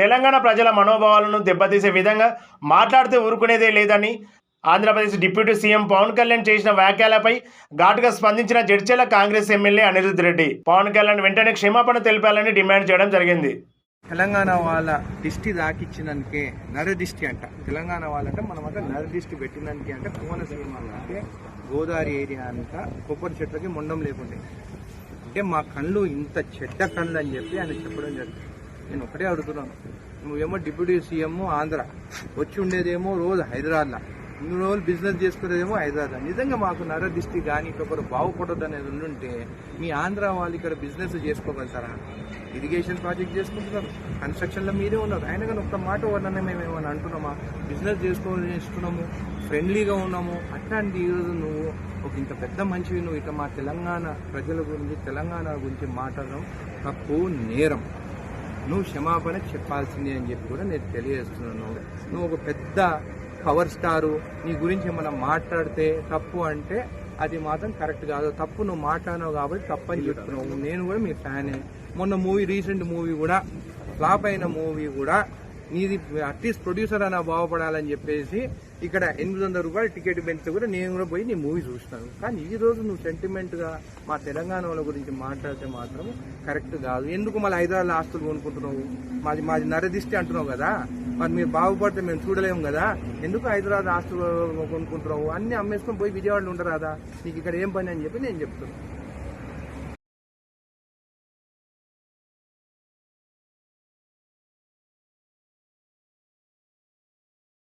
తెలంగాణ ప్రజల మనోభావాలను దెబ్బతీసే విధంగా మాట్లాడితే ఊరుకునేదే లేదని ఆంధ్రప్రదేశ్ డిప్యూటీ సీఎం పవన్ కళ్యాణ్ చేసిన వ్యాఖ్యలపై ఘాటుగా స్పందించిన జడ్చెల కాంగ్రెస్ ఎమ్మెల్యే అనిరుద్ రెడ్డి. పవన్ కళ్యాణ్ వెంటనే క్షమాపణ తెలిపాలని డిమాండ్ చేయడం జరిగింది. తెలంగాణ వాళ్ళ దిష్టి దాకిచ్చినందుకే నరదిష్టి అంట. తెలంగాణ వాళ్ళంటే మనం అంటే నరదిష్టి పెట్టినందుకే అంటే కోనసీమ అంటే గోదావరి ఏరియా అంతా కొబ్బరి చెట్లకి మొండం లేకుండే. అంటే మా కళ్ళు ఇంత చెడ్డ కళ్ళు అని చెప్పి ఆయన చెప్పడం జరిగింది. నేను ఒకటే అడుగుతున్నాను. నువ్వేమో డిప్యూటీ సీఎం ఆంధ్ర. వచ్చి ఉండేదేమో రోజు హైదరాబాద్లో. ఇన్ని రోజులు బిజినెస్ చేసుకునేదేమో హైదరాబాద్ నిజంగా మాకు నరదిష్టి కానీ ఇంకొకరు బాగుపడదు అనేది ఉండుంటే మీ ఆంధ్ర వాళ్ళు ఇక్కడ బిజినెస్ చేసుకోగలుగుతారా? ఇరిగేషన్ ప్రాజెక్ట్ చేసుకుంటున్నారు. కన్స్ట్రక్షన్లో మీరే ఉన్నారు. అయినా కానీ ఒక్క మాట వల్లనే మేము ఏమైనా అంటున్నామా? బిజినెస్ చేసుకోవాలనిస్తున్నాము. ఫ్రెండ్లీగా ఉన్నాము. అట్లాంటి ఈరోజు నువ్వు ఒక ఇంత పెద్ద మంచివి నువ్వు ఇట్లా మా తెలంగాణ ప్రజల గురించి తెలంగాణ గురించి మాట్లాడడం తప్పు నేరం. నువ్వు క్షమాపణ చెప్పాల్సిందే అని చెప్పి కూడా నేను తెలియజేస్తున్నాను. నువ్వు ఒక పెద్ద పవర్ స్టారు నీ గురించి ఏమైనా మాట్లాడితే తప్పు అంటే అది మాత్రం కరెక్ట్ కాదు. తప్పు నువ్వు మాట్లాడినావు కాబట్టి తప్పు అని చెప్తున్నావు. నేను కూడా మీ ఫ్యానే. మొన్న మూవీ రీసెంట్ మూవీ కూడా ఫ్లాప్ అయిన మూవీ కూడా నీది అట్లీస్ట్ ప్రొడ్యూసర్ అన్న బాగుపడాలని చెప్పేసి ఇక్కడ ఎనిమిది వందల రూపాయల టికెట్ పెంచితే కూడా నేను కూడా పోయి నీ మూవీ చూస్తాను కానీ ఈ రోజు నువ్వు సెంటిమెంట్గా మా తెలంగాణ వాళ్ళ గురించి మాట్లాడితే మాత్రం కరెక్ట్ కాదు. ఎందుకు మళ్ళీ హైదరాబాద్ ఆస్తులు కొనుక్కుంటున్నావు? మాది మాది నరదిష్టి అంటున్నావు కదా? మరి మీరు బాగుపడితే మేము చూడలేము కదా? ఎందుకు హైదరాబాద్ ఆస్తులు కొనుక్కుంటున్నావు? అన్ని అమ్మేసుకొని పోయి విజయవాడలో ఉండరాదా? నీకు ఇక్కడ ఏం పని అని చెప్పి నేను చెప్తున్నాను